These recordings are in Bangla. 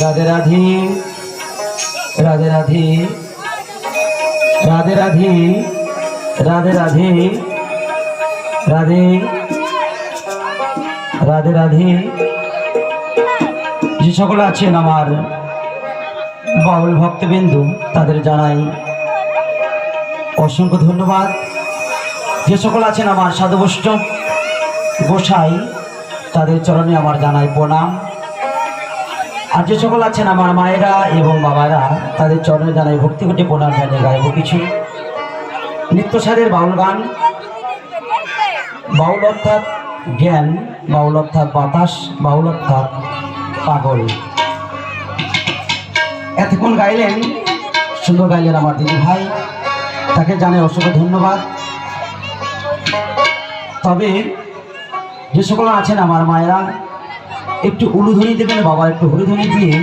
রাধে রাধে। রাধে রাধে। রাধে রাধে। রাধে রাধে। রাধে। রাধে রাধে। যে সকল আছেন আমার বাউল ভক্তবিন্দু, তাদের জানাই অসংখ্য ধন্যবাদ। যে সকল আছেন আমার সাধু বৈষ্ণব গোসাই, তাদের চরণে আমার জানাই প্রণাম। আর যে সকল আছেন আমার মায়েরা এবং বাবারা, তাদের চরণে জানাই ভক্তি কোটি প্রণাম জানিয়ে গাইব কিছু নিত্যসারের বাউল গান, বাউল অর্থাৎ জ্ঞান, বাউল অর্থাৎ বাতাস, বাউল অর্থাৎ পাগল। এতক্ষণ গাইলেন, সুন্দর গাইলেন আমার দিদি ভাই। তাকে জানাই অসংখ্য ধন্যবাদ। তবে যে সকল আছেন আমার মায়েরা একটু উলুধ্বনি দেবেন, বাবা একটু হলুধ্বনি দিয়ে।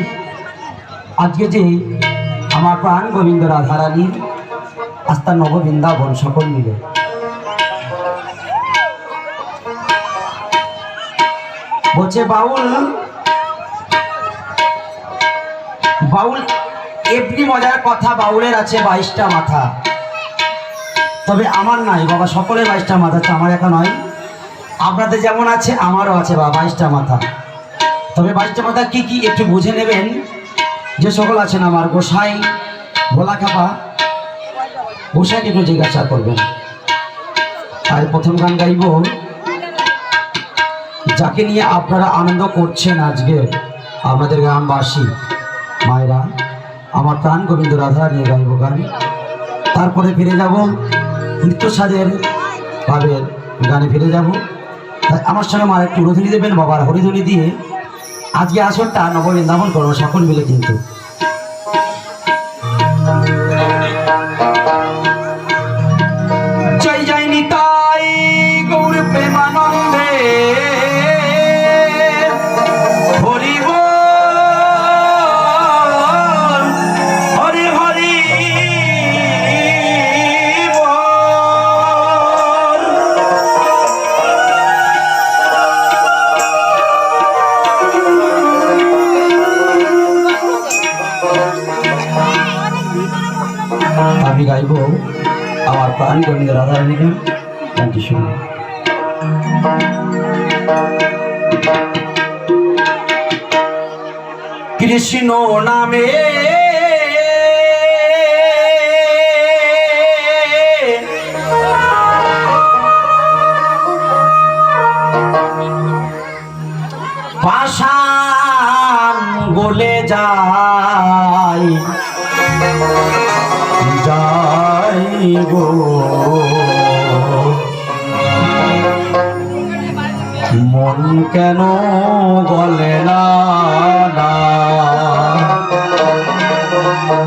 আজকে যে আমার প্রাণ গোবিন্দ রাধারানীর আস্তা নব বৃন্দাবন সকল মিলে। বলছে, বাউল বাউল, এমনি মজার কথা বাউলের আছে বাইশটা মাথা। তবে আমার নাই, বাবা, সকলের বাইশটা মাথা আছে, আমার একা নয়। আপনাদের যেমন আছে, আমারও আছে, বাবা, বাইশটা মাথা। তবে বাইশটা মাথা কি কি একটু বুঝে নেবেন? যে সকল আছেন আমার গোসাই ভোলা খাপা গোসাইকে একটু জিজ্ঞাসা করবেন। আর প্রথম গান গাইব। যাকে নিয়ে আপনারা আনন্দ করছেন আজকে আপনাদের গ্রামবাসী, মায়েরা, আমার প্রাণ গোবিন্দ রাধা নিয়ে গাইব গান। তারপরে ফিরে যাব নৃত্য সাজের ভাবের গানে ফিরে যাব। তাই আমার সঙ্গে আমার একটু রোধনী দেবেন, বাবার হরিধ্বনি দিয়ে। আজকে আসরটা নববৃন্দাবন করব সকল মিলে কিন্তু। প্রাণ গোবিন্দ রাধারানী গান গানটি শুনুন কৃষ্ণ নামে কেন বলে না?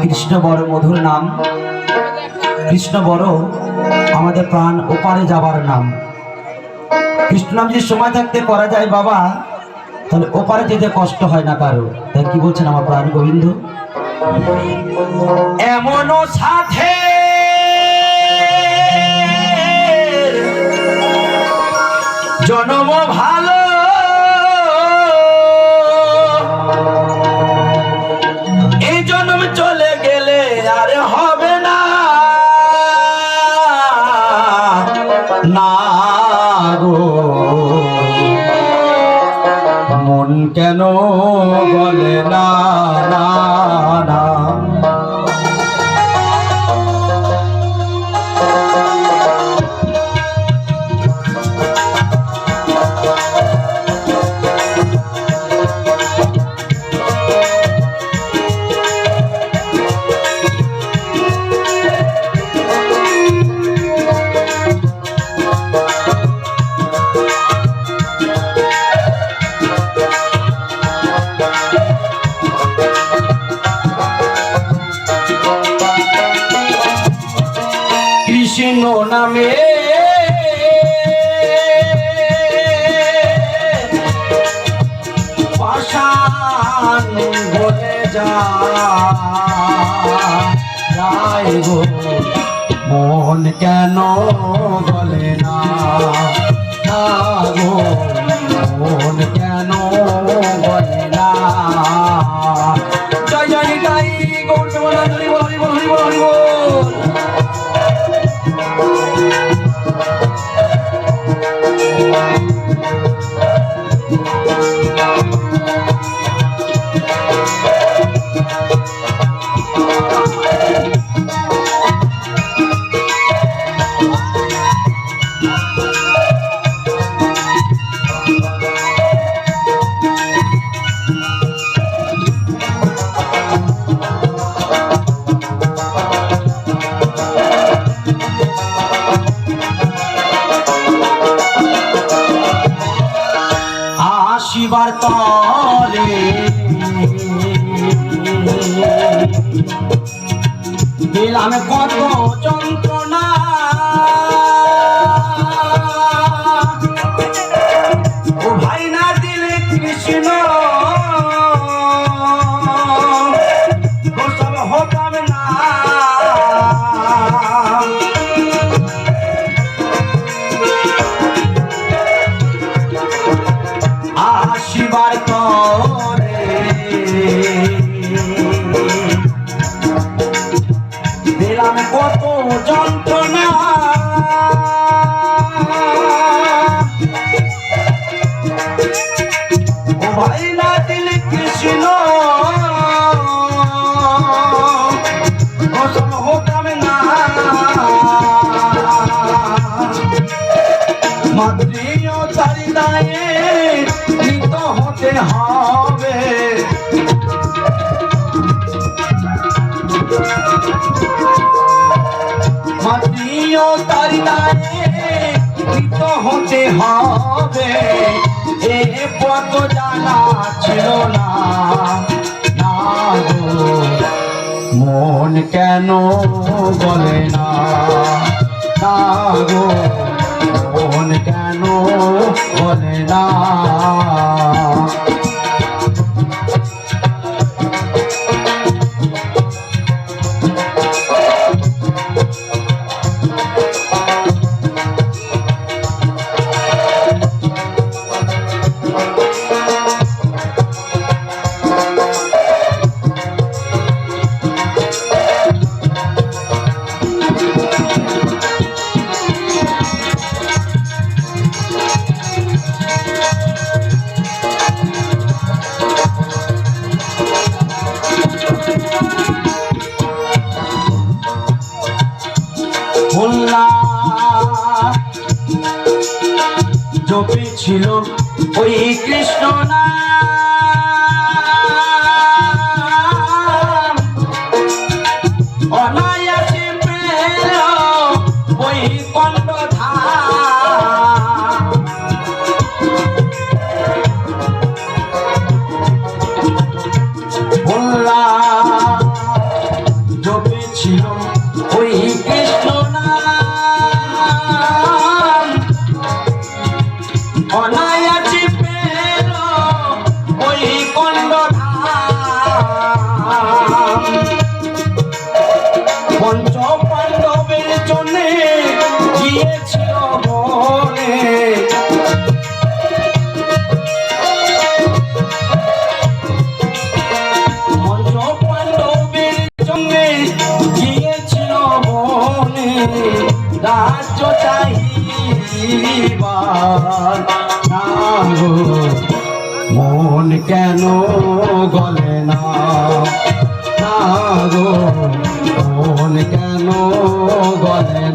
কৃষ্ণ বড় মধুর নাম। কৃষ্ণ বড় আমাদের প্রাণ ওপারে যাবার নাম। কৃষ্ণ নাম যদি সময় থাকতে করা যায় বাবা, তাহলে ওপারে যেতে কষ্ট হয় না কারও। তাই কি বলছেন আমার প্রাণ গোবিন্দ? এমনও সাথে জনম ভালো কৃষ্ণ নামে। পাশান বলে যায় গো মন কেন বলে না? দিলাম কত যন্ত্রণা। মাতৃয় চারিদায়ে নিত হতে হবে। মাতৃয় চারিদায়ে নিত হতে হবে। এ পথ জানা ছিল না মন কেন বলে না গো। না জপে ছিল ওই কৃষ্ণ না অনায়াসে Oh, or not.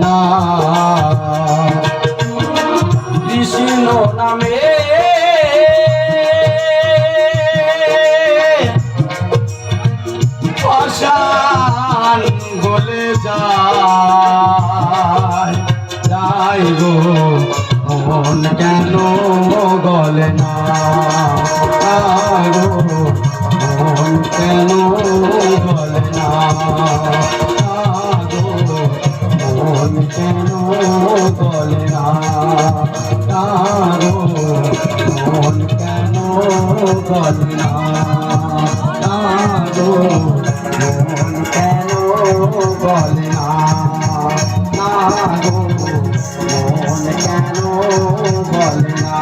না। কৃষ্ণ নামে পাশান গলে যায়। যাই গো মন কেন গলে না? গো মন কেন গলে না? বদনা গো মন কেন বলে না? গো মন কেন না?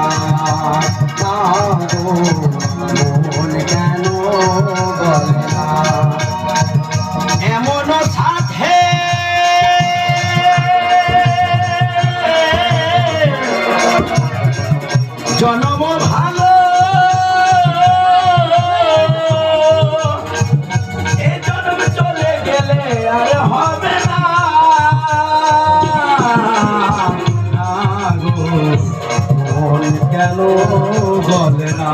গো মন কেন বলে না? এমন জনম ভালো